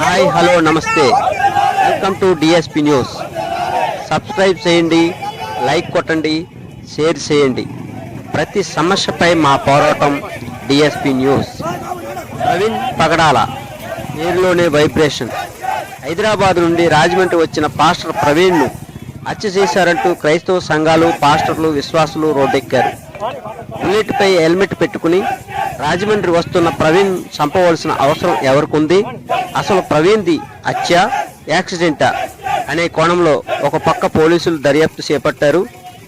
Hi hello నమస్తే. Welcome to DSP news subscribe చేయండి like కొట్టండి షేర్ చేయండి. ప్రతి సమస్యపై మా పోరాటం డిఎస్పి న్యూస్ ప్రవీణ్ పగడాల పేరులోనే వైబ్రేషన్. హైదరాబాద్ నుండి రాజమండ్రి వచ్చిన పాస్టర్ ప్రవీణ్ను హత్య చేశారంటూ క్రైస్తవ సంఘాలు పాస్టర్లు విశ్వాసులు రోడ్డెక్కారు. బుల్లెట్పై హెల్మెట్ పెట్టుకుని రాజమండ్రి వస్తున్న ప్రవీణ్ చంపవలసిన అవసరం ఎవరికుంది? అసలు ప్రవీణ్ది హత్య యాక్సిడెంటా అనే కోణంలో ఒక పక్క పోలీసులు దర్యాప్తు చేపట్టారు.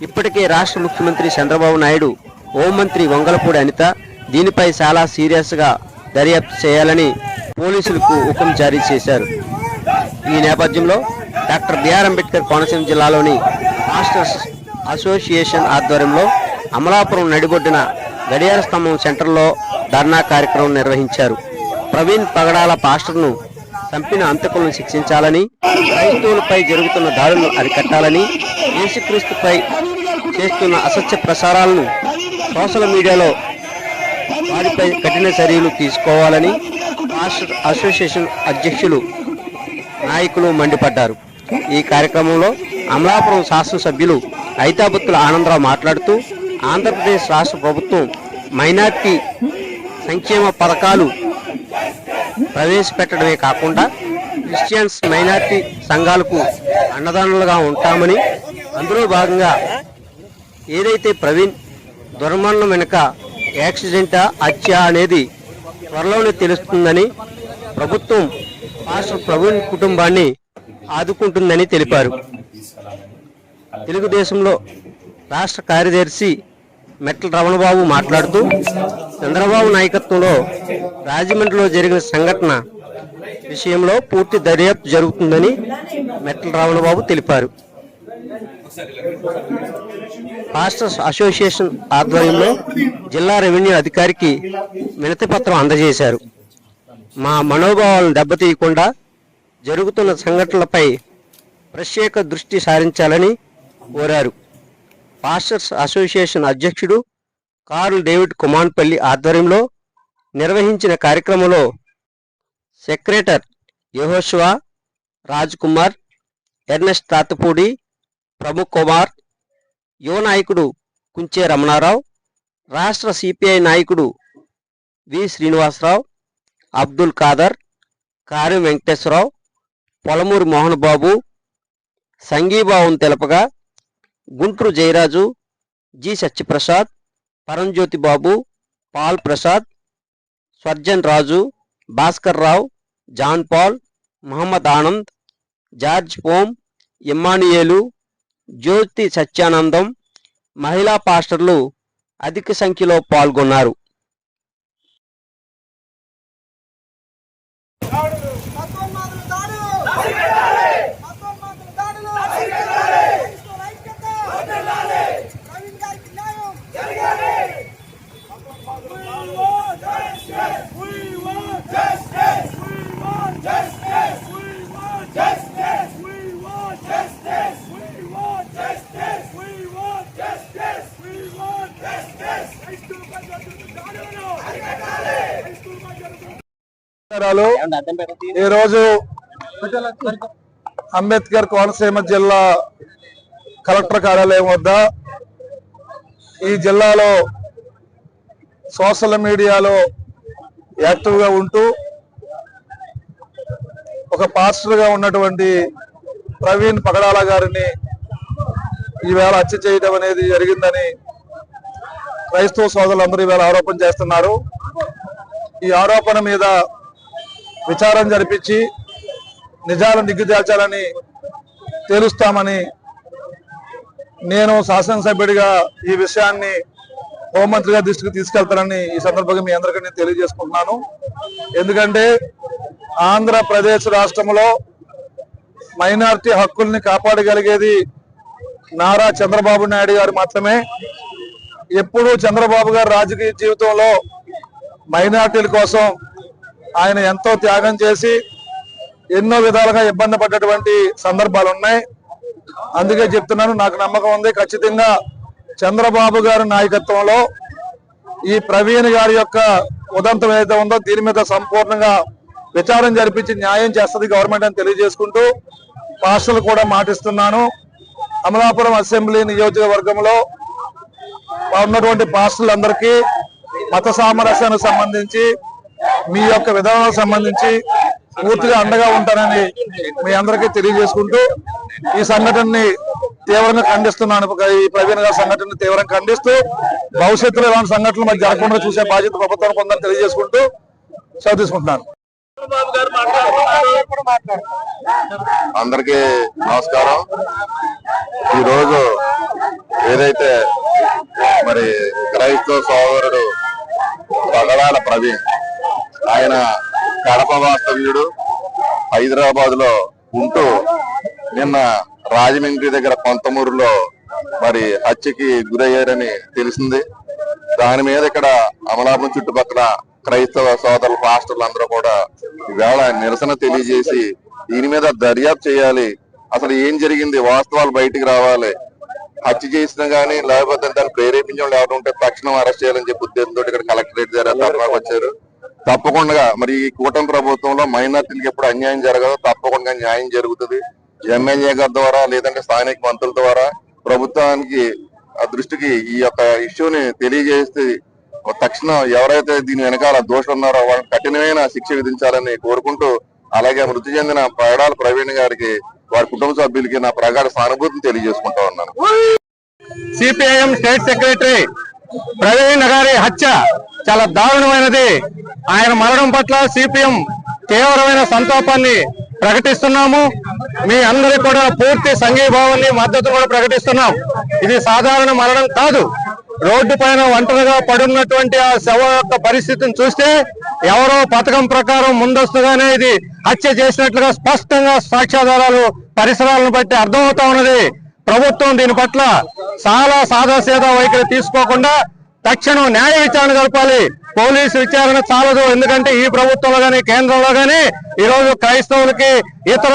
ఇప్పటికే రాష్ట్ర ముఖ్యమంత్రి చంద్రబాబు నాయుడు హోంమంత్రి వంగలపూడి అనిత దీనిపై చాలా సీరియస్గా దర్యాప్తు చేయాలని పోలీసులకు హుకం జారీ చేశారు. ఈ నేపథ్యంలో డాక్టర్ బిఆర్ అంబేద్కర్ కోనసీమ జిల్లాలోని మాస్టర్స్ అసోసియేషన్ ఆధ్వర్యంలో అమలాపురం నడిబొడ్డున గడియార స్తంభం సెంటర్లో ధర్నా కార్యక్రమం నిర్వహించారు. ప్రవీణ్ పగడాల పాస్టర్ను చంపిన అంతకులను శిక్షించాలని క్రైస్తవులపై జరుగుతున్న దాడులను అరికట్టాలని యేసుక్రీస్తుపై చేస్తున్న అసత్య ప్రసారాలను సోషల్ మీడియాలో వారిపై కఠిన చర్యలు తీసుకోవాలని పాస్టర్ అసోసియేషన్ అధ్యక్షులు నాయకులు మండిపడ్డారు. ఈ కార్యక్రమంలో అమలాపురం శాసనసభ్యులు ఐతాబుత్తుల ఆనందరావు మాట్లాడుతూ ఆంధ్రప్రదేశ్ రాష్ట్ర ప్రభుత్వం మైనార్టీ సంక్షేమ పథకాలు ప్రవేశపెట్టడమే కాకుండా క్రిస్టియన్స్ మైనార్టీ సంఘాలకు అన్నదానులుగా ఉంటామని అందులో భాగంగా ఏదైతే ప్రవీణ్ దుర్మరణం వెనుక యాక్సిడెంటా హత్య అనేది త్వరలోనే తెలుస్తుందని ప్రభుత్వం పాస్టర్ ప్రవీణ్ కుటుంబాన్ని ఆదుకుంటుందని తెలిపారు. తెలుగుదేశంలో రాష్ట్ర కార్యదర్శి మెట్ల రమణబాబు మాట్లాడుతూ చంద్రబాబు నాయకత్వంలో రాజమండ్రిలో జరిగిన సంఘటన విషయంలో పూర్తి దర్యాప్తు జరుగుతుందని మెట్ల రమణబాబు తెలిపారు. పాస్టర్స్ అసోసియేషన్ ఆధ్వర్యంలో జిల్లా రెవెన్యూ అధికారికి వినతి పత్రం అందజేశారు. మా మనోభావాలను దెబ్బతీయకుండా జరుగుతున్న సంఘటనలపై ప్రత్యేక దృష్టి సారించాలని కోరారు. పాస్టర్స్ అసోసియేషన్ అధ్యక్షుడు కార్ల్ డేవిడ్ కుమాన్పల్లి ఆధ్వర్యంలో నిర్వహించిన కార్యక్రమంలో సెక్రటర్ యహోష్వా రాజ్ కుమార్ ఎర్నెస్ట్ తాతపూడి ప్రముఖ్ కుమార్ యువ నాయకుడు కుంచే రమణారావు రాష్ట్ర సిపిఐ నాయకుడు వి శ్రీనివాసరావు అబ్దుల్ ఖాదర్ కార్యం వెంకటేశ్వరరావు పొలమూరి మోహన్ బాబు సంఘీభావం తెలపగా Guntur Jayaraju G Satyaprasad Paranjyothi Babu Paul Prasad Swarjan Raju Bhaskar Rao John Paul Mohammed Anand George పోమ్ Immanuel Jyothi Satyanandam మహిళా పాస్టర్లు అధిక సంఖ్యలో పాల్గొన్నారు. నమస్కారాలు ఈరోజు అంబేద్కర్ కోనసీమ జిల్లా కలెక్టర్ కార్యాలయం వద్ద ఈ జిల్లాలో సోషల్ మీడియాలో యాక్టివ్గా ఉంటూ ఒక పాస్టర్గా ఉన్నటువంటి ప్రవీణ్ పగడాల గారిని ఈవేళ హత్య చేయడం అనేది జరిగిందని క్రైస్తవ సోదరులందరూ ఈవేళ ఆరోపణ చేస్తున్నారు. ఈ ఆరోపణ మీద విచారం జరిపించి నిజాలను దిగ్గుదాల్చాలని తేలుస్తామని నేను శాసనసభ్యుడిగా ఈ విషయాన్ని హోంమంత్రిగా దృష్టికి తీసుకెళ్తానని ఈ సందర్భంగా మీ అందరికీ నేను తెలియజేసుకుంటున్నాను. ఎందుకంటే ఆంధ్రప్రదేశ్ రాష్ట్రంలో మైనారిటీ హక్కుల్ని కాపాడగలిగేది నారా చంద్రబాబు నాయుడు గారు మాత్రమే. ఎప్పుడూ చంద్రబాబు గారు రాజకీయ జీవితంలో మైనార్టీల కోసం ఆయన ఎంతో త్యాగం చేసి ఎన్నో విధాలుగా ఇబ్బంది పడ్డటువంటి సందర్భాలు ఉన్నాయి. అందుకే చెప్తున్నాను నాకు నమ్మకం ఉంది. ఖచ్చితంగా చంద్రబాబు గారి నాయకత్వంలో ఈ ప్రవీణ్ గారి యొక్క ఉదంతం ఏదైతే ఉందో దీని మీద సంపూర్ణంగా విచారం జరిపించి న్యాయం చేస్తుంది గవర్నమెంట్ అని తెలియజేసుకుంటూ పాస్టర్లు కూడా మాటిస్తున్నాను. అమలాపురం అసెంబ్లీ నియోజకవర్గంలో ఉన్నటువంటి పాస్టర్లందరికీ మత సామరస్యానికి సంబంధించి మీ యొక్క విధానాలకు సంబంధించి పూర్తిగా అండగా ఉంటానని మీ అందరికీ తెలియజేసుకుంటూ ఈ సంఘటనని తీవ్రంగా ఖండిస్తున్నాను. ఈ ప్రవీణ్ గారి సంఘటనని తీవ్రంగా ఖండిస్తూ భవిష్యత్తులో ఇలాంటి సంఘటనలు మరి జరగకుండా చూసే బాధ్యత ప్రభుత్వానికి ఉందని తెలియజేసుకుంటూ సెలవు తీసుకుంటున్నాను. అందరికీ నమస్కారం. ఈ రోజు ఏదైతే మరి క్రైస్తవ సోదరుడు పగడాల ప్రవీణ్ ఆయన కడప వాస్తవ్యుడు. హైదరాబాద్లో ఉంటూ నిన్న రాజమండ్రి దగ్గర కొంతమూరులో మరి హత్యకి గురయ్యారని తెలిసింది. దాని మీద ఇక్కడ అమలాపురం చుట్టుపక్కల క్రైస్తవ సోదరుల పాస్టర్లు అందరూ కూడా ఈవేళ నిరసన తెలియజేసి దీని మీద దర్యాప్తు చేయాలి. అసలు ఏం జరిగింది? వాస్తవాలు బయటికి రావాలి. హత్య చేసిన గానీ లేకపోతే దాన్ని ప్రేరేపించడం లేకపోతే ఉంటే తక్షణం అరెస్ట్ చేయాలని చెప్పి ఉద్దేశంతో ఇక్కడ కలెక్టరేట్ దగ్గర వచ్చారు. తప్పకుండా. మరి ఈ కూటమి ప్రభుత్వంలో మైనార్టీలకు ఎప్పుడు అన్యాయం జరగదు తప్పకుండా న్యాయం జరుగుతుంది. ఎమ్మెల్యే గారి ద్వారా లేదంటే స్థానిక మంత్రుల ద్వారా ప్రభుత్వానికి ఆ దృష్టికి ఈ యొక్క ఇష్యూని తెలియజేస్తే తక్షణం ఎవరైతే దీని వెనకాల దోషులు ఉన్నారో వాళ్ళకి కఠినమైన శిక్ష విధించాలని కోరుకుంటూ అలాగే మృతి చెందిన పడాల ప్రవీణ్ గారికి వారి కుటుంబ సభ్యులకి నా ప్రగాఢ సానుభూతిని తెలియజేసుకుంటా ఉన్నాను. సిపిఐఎం స్టేట్ సెక్రటరీ ప్రవీణ గారి హత్య చాలా దారుణమైనది. ఆయన మరణం పట్ల సిపిఎం తీవ్రమైన సంతాపాన్ని ప్రకటిస్తున్నాము. మీ అందరి కూడా పూర్తి సంఘీభావాన్ని మద్దతు కూడా ప్రకటిస్తున్నాం. ఇది సాధారణ మరణం కాదు. రోడ్డు పైన ఒంటరిగా పడున్నటువంటి ఆ శవ యొక్క పరిస్థితిని చూస్తే ఎవరో పథకం ప్రకారం ముందస్తుగానే ఇది హత్య చేసినట్లుగా స్పష్టంగా సాక్ష్యాధారాలు పరిసరాలను బట్టి అర్థమవుతా ఉన్నది. ప్రభుత్వం దీని పట్ల చాలా సాదాసీదా వైఖరి తీసుకోకుండా తక్షణం న్యాయ విచారణ జరపాలి. పోలీసు విచారణ చాలదు. ఎందుకంటే ఈ ప్రభుత్వంలో కానీ కేంద్రంలో కానీ ఈ రోజు క్రైస్తవులకి ఇతర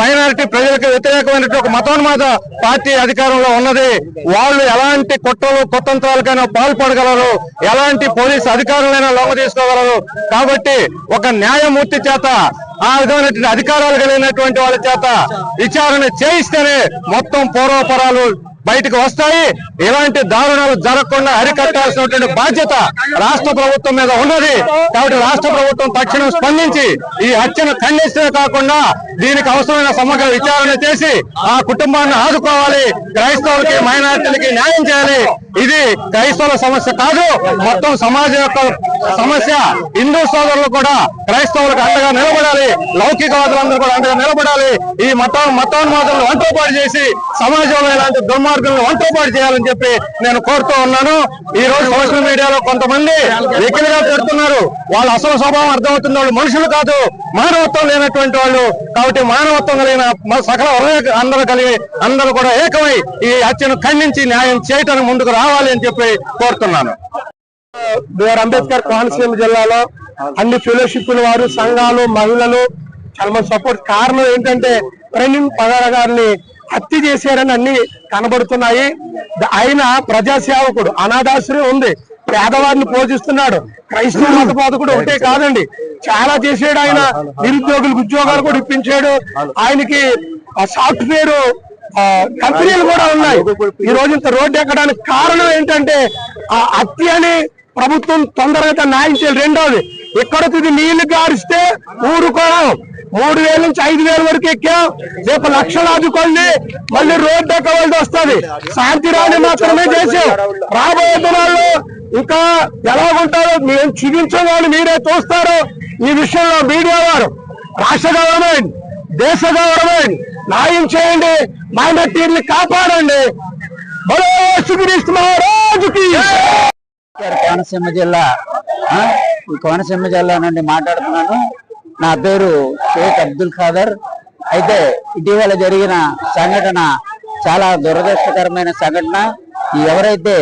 మైనారిటీ ప్రజలకు వ్యతిరేకమైనటువంటి ఒక మతోన్మాద పార్టీ అధికారంలో ఉన్నది. వాళ్ళు ఎలాంటి కుట్రలు కుతంత్రాలకైనా పాల్పడగలరు. ఎలాంటి పోలీసు అధికారులైనా లొంగ తీసుకోగలరు. కాబట్టి ఒక న్యాయమూర్తి చేత ఆ విధమైనటువంటి అధికారాలు కలిగినటువంటి వాళ్ళ చేత విచారణ చేయిస్తేనే మొత్తం పూర్వపరాలు బయటకు వస్తాయి. ఇలాంటి దారుణాలు జరగకుండా అరికట్టాల్సినటువంటి బాధ్యత రాష్ట్ర ప్రభుత్వం మీద ఉన్నది. కాబట్టి రాష్ట్ర ప్రభుత్వం తక్షణం స్పందించి ఈ హత్యను ఖండిస్తే కాకుండా దీనికి అవసరమైన సమగ్ర విచారణ చేసి ఆ కుటుంబాన్ని ఆదుకోవాలి. క్రైస్తవులకి మైనార్టీలకి న్యాయం చేయాలి. ఇది క్రైస్తవుల సమస్య కాదు. మొత్తం సమాజం యొక్క సమస్య. హిందూ సోదరులు కూడా క్రైస్తవులకు అండగా నిలబడాలి. లౌకికవాదులందరూ కూడా అండగా నిలబడాలి. ఈ మత మతోన్మాదులను వంటోపాటు చేసి సమాజంలో ఇలాంటి దుర్మార్గులను వంటోపాటు చేయాలని చెప్పి నేను కోరుతూ ఉన్నాను. ఈ రోజు సోషల్ మీడియాలో కొంతమంది వ్యక్తిగా పెడుతున్నారు వాళ్ళ అసలు స్వభావం అర్థమవుతున్న వాళ్ళు మనుషులు కాదు. మానవత్వం లేనటువంటి వాళ్ళు. కాబట్టి మానవత్వం కలిగిన సకల అందరూ కలిగి అందరూ కూడా ఏకమై ఈ హత్యను ఖండించి న్యాయం చేయటానికి ముందుకు రావాలి అని చెప్పి కోరుతున్నాను. బిఆర్ అంబేద్కర్ కోనసీమ జిల్లాలో అన్ని ఫెలోషిప్ల వారు సంఘాలు మహిళలు చాలా మంది సపోర్ట్ కారణం ఏంటంటే ప్రవీణ్ పగార గారిని హత్య చేశారని అన్ని కనబడుతున్నాయి. ఆయన ప్రజాసేవకుడు అనాథాశ్రయం ఉంది. పేదవారిని పోషిస్తున్నాడు. క్రైస్తవ మత బోధకుడు ఒకటే కాదండి. చాలా చేసాడు ఆయన. నిరుద్యోగులకు ఉద్యోగాలు కూడా ఇప్పించాడు. ఆయనకి ఆ సాఫ్ట్వేర్ కంపెనీలు కూడా ఉన్నాయి. ఈ రోజు ఇంత రోడ్డు ఎక్కడానికి కారణం ఏంటంటే ఆ హత్యని ప్రభుత్వం తొందరగా న్యాయం చేయాలి. రెండోది ఇక్కడ ఇది నీళ్ళు గారిస్తే ఊరుకోవడం. మూడు వేల నుంచి ఐదు వేల వరకు ఎక్కాం. రేపు లక్షలాది కొన్ని మళ్ళీ రోడ్డు ఎక్కవలసి వస్తుంది. శాంతి రాణి మాత్రమే చేసాం రాబోయే దినాల్లో ఇంకా ఎలా ఉంటారో మేము చూపించగానే మీరే చూస్తారు. ఈ విషయంలో మీడియా వారు రాష్ట్ర గవర్నమెంట్ దేశ గవర్నమెంట్ న్యాయం చేయండి మైనార్టీని కాపాడండి. కోనసీమ జిల్లా కోనసీమ జిల్లా నుండి మాట్లాడుతున్నాను. నా పేరు షేక్ అబ్దుల్ ఖాదర్. అయితే ఇటీవల జరిగిన సంఘటన చాలా దురదృష్టకరమైన సంఘటన. ఎవరైతే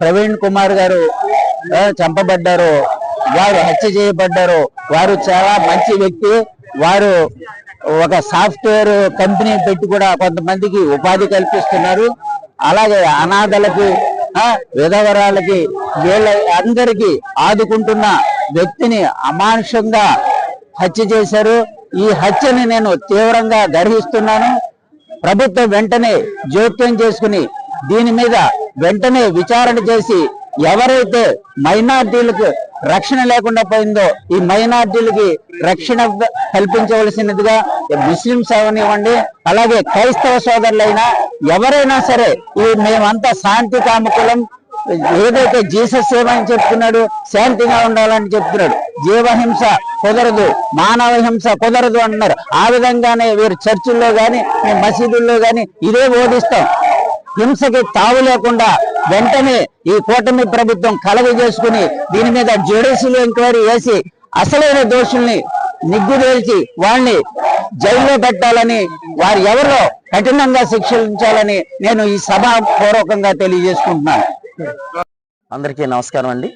ప్రవీణ్ కుమార్ గారు చంపబడ్డారో వారు హత్య చేయబడ్డారో వారు చాలా మంచి వ్యక్తి. వారు ఒక సాఫ్ట్వేర్ కంపెనీ పెట్టి కూడా కొంతమందికి ఉపాధి కల్పిస్తున్నారు. అలాగే అనాథలకి విధవరాలకి వీళ్ళ అందరికీ ఆదుకుంటున్న వ్యక్తిని అమానుషంగా హత్య చేశారు. ఈ హత్యని నేను తీవ్రంగా గర్హిస్తున్నాను. ప్రభుత్వం వెంటనే జోక్యం చేసుకుని దీని మీద వెంటనే విచారణ చేసి ఎవరైతే మైనార్టీలకు రక్షణ లేకుండా పోయిందో ఈ మైనార్టీలకి రక్షణ కల్పించవలసినదిగా ముస్లింస్ అవనివ్వండి అలాగే క్రైస్తవ సోదరులైనా ఎవరైనా సరే ఈ మేమంతా శాంతి కాముకులం ఏదైతే జీసస్ ఏమని చెప్తున్నాడు శాంతిగా ఉండాలని చెప్తున్నాడు. జీవహింస కుదరదు మానవ హింస కుదరదు అంటున్నారు. ఆ విధంగానే వీరు చర్చిల్లో కానీ మేము మసీదుల్లో కానీ ఇదే బోధిస్తాం. హింసకి తావు లేకుండా వెంటనే ఈ కూటమి ప్రభుత్వం కలవి చేసుకుని దీని మీద జ్యుడిషియల్ ఎంక్వైరీ వేసి అసలైన దోషుల్ని నిగ్గుదేల్చి వాళ్ళని జైల్లో పెట్టాలని వారు ఎవరో కఠినంగా శిక్షించాలని నేను ఈ సభ పూర్వకంగా తెలియజేసుకుంటున్నాను అందరికీ నమస్కారం అండి.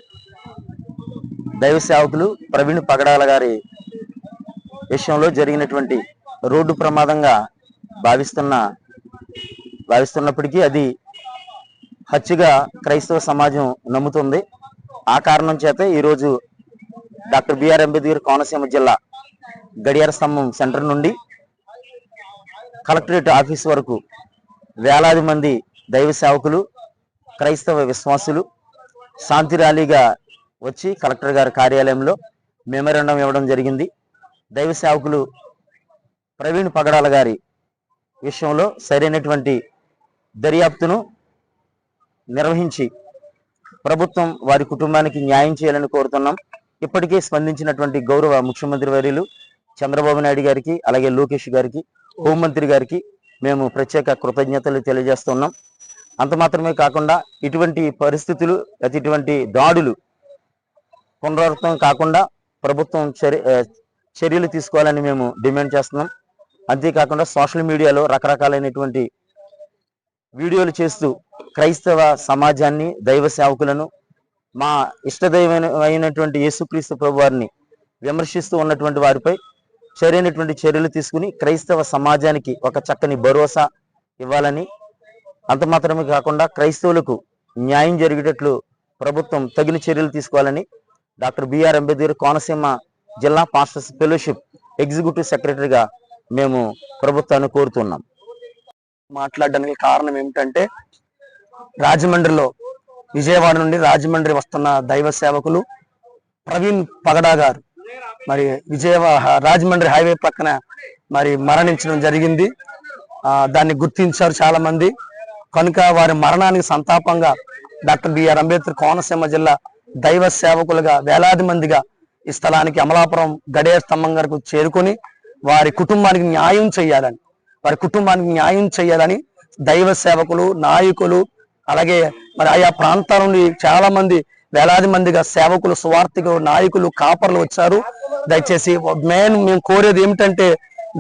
దైవ సేవకులు ప్రవీణ్ పగడాల గారి విషయంలో జరిగినటువంటి రోడ్డు ప్రమాదంగా భావిస్తున్న భావిస్తున్నప్పటికీ అది హత్యగా క్రైస్తవ సమాజం నమ్ముతుంది. ఆ కారణం చేత ఈరోజు డాక్టర్ బిఆర్ అంబేద్కర్ కోనసీమ జిల్లా గడియార స్తంభం సెంటర్ నుండి కలెక్టరేట్ ఆఫీస్ వరకు వేలాది మంది దైవ సేవకులు క్రైస్తవ విశ్వాసులు శాంతి ర్యాలీగా వచ్చి కలెక్టర్ గారి కార్యాలయంలో మెమరాండం ఇవ్వడం జరిగింది. దైవ సేవకులు ప్రవీణ్ పగడాల గారి విషయంలో సరైనటువంటి దర్యాప్తును నిర్వహించి ప్రభుత్వం వారి కుటుంబానికి న్యాయం చేయాలని కోరుతున్నాం. ఇప్పటికే స్పందించినటువంటి గౌరవ ముఖ్యమంత్రి వర్యులు చంద్రబాబు నాయుడు గారికి అలాగే లోకేష్ గారికి హోంమంత్రి గారికి మేము ప్రత్యేక కృతజ్ఞతలు తెలియజేస్తున్నాం. అంత మాత్రమే కాకుండా ఇటువంటి పరిస్థితులు లేకపోతే ఇటువంటి దాడులు పునరావృతం కాకుండా ప్రభుత్వం చర్య చర్యలు తీసుకోవాలని మేము డిమాండ్ చేస్తున్నాం. అంతేకాకుండా సోషల్ మీడియాలో రకరకాలైనటువంటి వీడియోలు చేస్తూ క్రైస్తవ సమాజాన్ని దైవ సేవకులను మా ఇష్టదైవమైన అయినటువంటి యేసుక్రీస్తు ప్రభు వారిని విమర్శిస్తూ ఉన్నటువంటి వారిపై చర్యనటువంటి చర్యలు తీసుకుని క్రైస్తవ సమాజానికి ఒక చక్కని భరోసా ఇవ్వాలని అంత మాత్రమే కాకుండా క్రైస్తవులకు న్యాయం జరిగేటట్లు ప్రభుత్వం తగిన చర్యలు తీసుకోవాలని డాక్టర్ బిఆర్ అంబేద్కర్ కోనసీమ జిల్లా పాస్టర్స్ ఫెలోషిప్ ఎగ్జిక్యూటివ్ సెక్రటరీగా మేము ప్రభుత్వాన్ని కోరుతున్నాం. మాట్లాడడానికి కారణం ఏమిటంటే రాజమండ్రిలో విజయవాడ నుండి రాజమండ్రి వస్తున్న దైవ సేవకులు ప్రవీణ్ పగడా గారు. మరి విజయవాడ రాజమండ్రి హైవే పక్కన మరి మరణించడం జరిగింది. ఆ, దాన్ని గుర్తించారు చాలా మంది కనుక వారి మరణానికి సంతాపంగా డాక్టర్ బిఆర్ అంబేద్కర్ కోనసీమ జిల్లా దైవ సేవకులుగా వేలాది మందిగా ఈ స్థలానికి అమలాపురం గడియ స్తంభం గారికి చేరుకొని వారి కుటుంబానికి న్యాయం చేయాలని వారి కుటుంబానికి న్యాయం చేయాలని దైవ సేవకులు నాయకులు అలాగే మరి ఆయా ప్రాంతాల నుండి చాలా మంది వేలాది మందిగా సేవకులు స్వార్థికులు నాయకులు కాపర్లు వచ్చారు. దయచేసి మెయిన్ మేము కోరేది ఏమిటంటే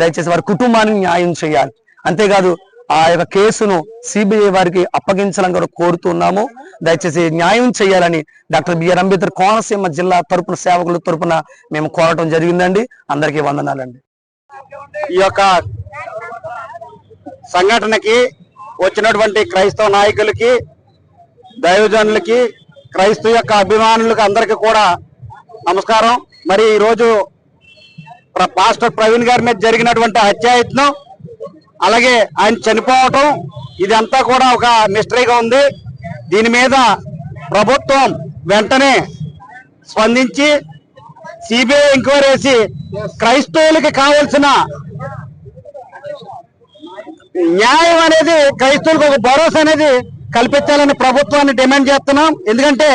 దయచేసి వారి కుటుంబానికి న్యాయం చేయాలి. అంతేకాదు ఆ యొక్క కేసును సిబిఐ వారికి అప్పగించాలని కూడా కోరుతున్నాము. దయచేసి న్యాయం చేయాలని డాక్టర్ బిఆర్ అంబేద్కర్ కోనసీమ జిల్లా తరపున సేవకుల తరపున మేము కోరటం జరిగిందండి. అందరికీ వందనాలండి. ఈ యొక్క సంఘటనకి వచ్చినటువంటి క్రైస్తవ నాయకులకి దైవజనులకి క్రైస్తవ యొక్క అభిమానులకు అందరికీ కూడా నమస్కారం. మరి ఈరోజు ప్ర- పాస్టర్ ప్రవీణ్ గారి మీద జరిగినటువంటి హత్యాయత్నం అలాగే ఆయన చనిపోవటం ఇదంతా కూడా ఒక మిస్టరీగా ఉంది. దీని మీద ప్రభుత్వం వెంటనే స్పందించి సిబిఐ ఎంక్వైరీ చేసి క్రైస్తవులకి కావలసిన న్యాయం అనేది క్రైస్తవులకు ఒక భరోసా అనేది కల్పించాలని ప్రభుత్వాన్ని డిమాండ్ చేస్తున్నాం. ఎందుకంటే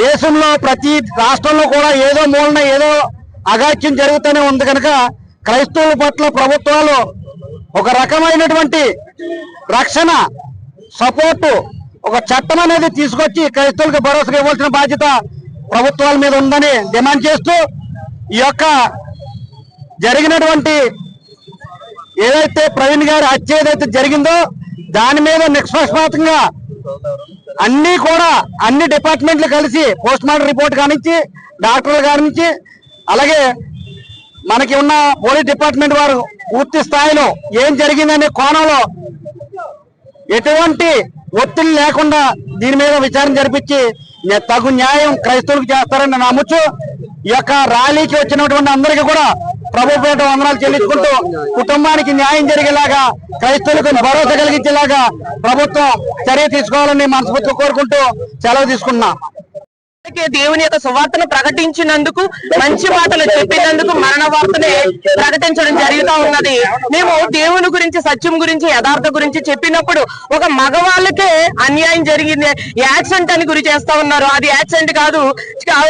దేశంలో ప్రతి రాష్ట్రంలో కూడా ఏదో మూలన ఏదో అగాత్యం జరుగుతూనే ఉంది కనుక క్రైస్తవుల పట్ల ప్రభుత్వాలు ఒక రకమైనటువంటి రక్షణ సపోర్టు ఒక చట్టం అనేది తీసుకొచ్చి క్రైస్తవులకు భరోసా ఇవ్వాల్సిన బాధ్యత ప్రభుత్వాల మీద ఉందని డిమాండ్ చేస్తూ ఈ యొక్క జరిగినటువంటి ఏదైతే ప్రవీణ్ గారి హత్య ఏదైతే జరిగిందో దాని మీద నిష్పక్షపాతంగా అన్ని కూడా అన్ని డిపార్ట్మెంట్లు కలిసి పోస్ట్ మార్టం రిపోర్ట్ కానించి డాక్టర్ల కానించి అలాగే మనకి ఉన్న పోలీస్ డిపార్ట్మెంట్ వారు పూర్తి స్థాయిలో ఏం జరిగిందనే కోణంలో ఎటువంటి ఒత్తిడి లేకుండా దీని మీద విచారణ జరిపించి తగు న్యాయం క్రైస్తవులకు చేస్తారని నమ్మచ్చు ఈ యొక్క ర్యాలీకి వచ్చినటువంటి అందరికీ కూడా ప్రభు పేట వందనాలు చెల్లించుకుంటూ కుటుంబానికి న్యాయం జరిగేలాగా క్రైస్తవులకు భరోసా కలిగించేలాగా ప్రభుత్వం చర్య తీసుకోవాలని మనస్ఫూర్తిగా కోరుకుంటూ సెలవు తీసుకున్నా దేవుని యొక్క సువార్తను ప్రకటించినందుకు మంచి మాటలు చెప్పినందుకు మరణ వార్తని ప్రకటించడం జరుగుతూ ఉన్నది. మేము దేవుని గురించి సత్యం గురించి యథార్థ గురించి చెప్పినప్పుడు ఒక మగవాళ్ళకే అన్యాయం జరిగింది. యాక్సిడెంట్ అని గురి చేస్తా ఉన్నారు. అది యాక్సిడెంట్ కాదు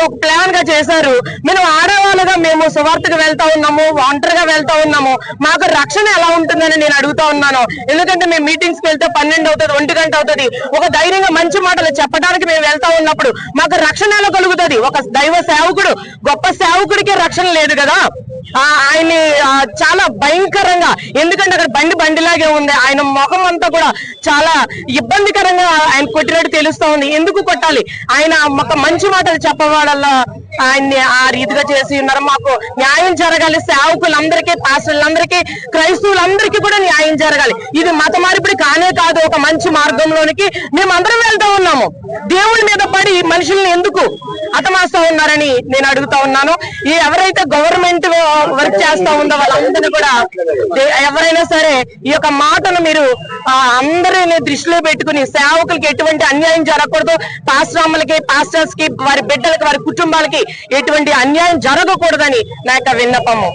ఒక ప్లాన్గా చేశారు. మేము ఆడవాళ్ళుగా మేము సువార్తకు వెళ్తా ఉన్నాము ఒంటరిగా వెళ్తా ఉన్నాము. మాకు రక్షణ ఎలా ఉంటుందని నేను అడుగుతా ఉన్నాను. ఎందుకంటే మేము మీటింగ్స్కి వెళ్తే పన్నెండు అవుతుంది ఒంటి గంట అవుతుంది. ఒక ధైర్యంగా మంచి మాటలు చెప్పడానికి మేము వెళ్తా ఉన్నప్పుడు మాకు రక్షణ ఎలా కలుగుతుంది. ఒక దైవ సేవకుడు గొప్ప సేవకుడికి రక్షణ లేదు కదా? ఆ, ఆయన్ని చాలా భయంకరంగా ఎందుకంటే అక్కడ బండి బండిలాగే ఉంది. ఆయన ముఖం అంతా కూడా చాలా ఇబ్బందికరంగా ఆయన కొట్టినట్టు తెలుస్తా ఉంది ఎందుకు కొట్టాలి? ఆయన ఒక మంచి మాటలు చెప్పవాడల్లా ఆయన్ని ఆ రీతిగా చేసి ఉన్నారు. మాకు న్యాయం జరగాలి. సేవకులందరికీ పాస్టర్లందరికీ క్రైస్తవులందరికీ కూడా న్యాయం జరగాలి. ఇది మత మార్పిడి కానే కాదు. ఒక మంచి మార్గంలోనికి మేమందరం వెళ్తా ఉన్నాము. దేవుడి మీద పడి మనుషుల్ని ఎందుకు అతమాస్తా ఉన్నారని నేను అడుగుతా ఉన్నాను. ఈ ఎవరైతే గవర్నమెంట్ వర్క్ చేస్తా ఉందో వాళ్ళందరినీ కూడా ఎవరైనా సరే ఈ యొక్క మాటను మీరు అందరిని దృష్టిలో పెట్టుకుని సేవకులకి ఎటువంటి అన్యాయం జరగకూడదు. పాశ్రాములకి పాస్టర్స్కి వారి బిడ్డలకి వారి కుటుంబాలకి ఎటువంటి అన్యాయం జరగకూడదని నా యొక్క విన్నపము.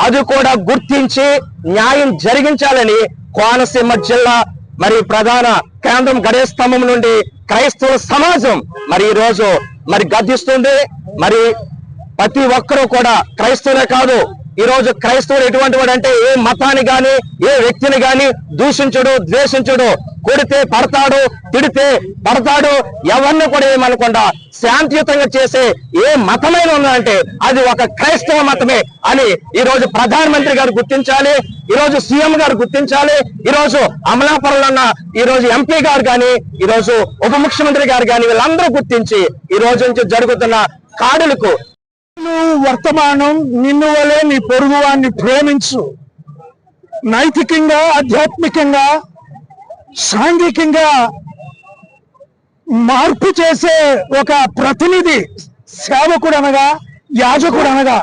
అది కూడా గుర్తించి న్యాయం జరిగించాలని కోనసీమ జిల్లా మరి ప్రధాన కేంద్రం గడే స్తంభం నుండి క్రైస్తవ సమాజం మరి ఈ రోజు మరి గర్దిస్తుంది మరి ప్రతి ఒక్కరూ కూడా క్రైస్తవులే కాదు ఈ రోజు క్రైస్తవులు ఎటువంటి వాడు అంటే ఏ మతాన్ని గాని ఏ వ్యక్తిని గాని దూషించుడు ద్వేషించుడు కొడితే పడతాడు తిడితే పడతాడు ఎవరిని కూడా ఏమనకుండా శాంతియుతంగా చేసే ఏ మతమైన ఉందంటే అది ఒక క్రైస్తవ మతమే అని ఈ రోజు ప్రధానమంత్రి గారు గుర్తించాలి ఈ రోజు సీఎం గారు గుర్తించాలి ఈ రోజు అమలాపురంలో ఉన్న ఈ రోజు ఎంపీ గారు కానీ ఈ రోజు ఉప ముఖ్యమంత్రి గారు కానీ వీళ్ళందరూ గుర్తించి ఈ రోజు నుంచి జరుగుతున్న కాడులకు వర్తమానం నిన్ను వలే నీ పొరుగు వాడిని ప్రేమించు. నైతికంగా ఆధ్యాత్మికంగా సాంఘికంగా మార్పు చేసే ఒక ప్రతినిధి సేవకుడు అనగా యాజకుడు అనగా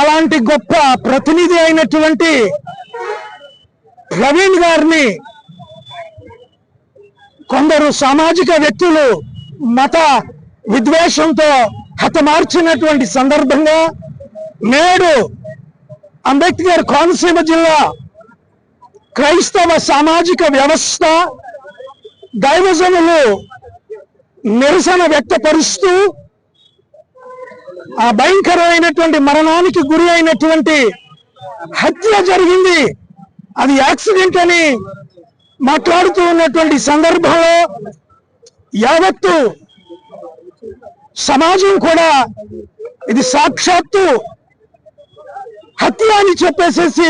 అలాంటి గొప్ప ప్రతినిధి అయినటువంటి ప్రవీణ్ గారిని కొందరు సామాజిక వ్యక్తులు మత విద్వేషంతో హతమార్చినటువంటి సందర్భంగా నేడు అంబేద్కర్ కోనసీమ జిల్లా క్రైస్తవ సామాజిక వ్యవస్థ దైవజనులు నిరసన వ్యక్తపరుస్తూ ఆ భయంకరమైనటువంటి మరణానికి గురి అయినటువంటి హత్య జరిగింది. అది యాక్సిడెంట్ అని మాట్లాడుతూ ఉన్నటువంటి సందర్భంలో యావత్తు సమాజం కూడా ఇది సాక్షాత్తు హత్య అని చెప్పేసేసి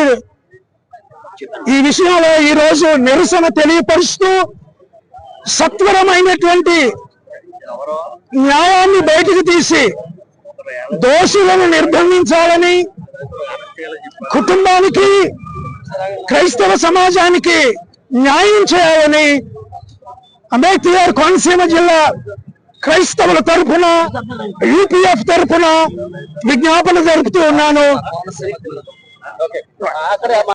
ఈ విషయంలో ఈ రోజు నిరసన తెలియపరుస్తూ సత్వరమైనటువంటి న్యాయాన్ని బయటకు తీసి దోషులను నిర్బంధించాలని కుటుంబానికి క్రైస్తవ సమాజానికి న్యాయం చేయాలని అంబేద్కర్ కోనసీమ జిల్లా క్రైస్తవుల తరఫున యూపీఎఫ్ తరఫున విజ్ఞాపన జరుపుతూ ఉన్నాను.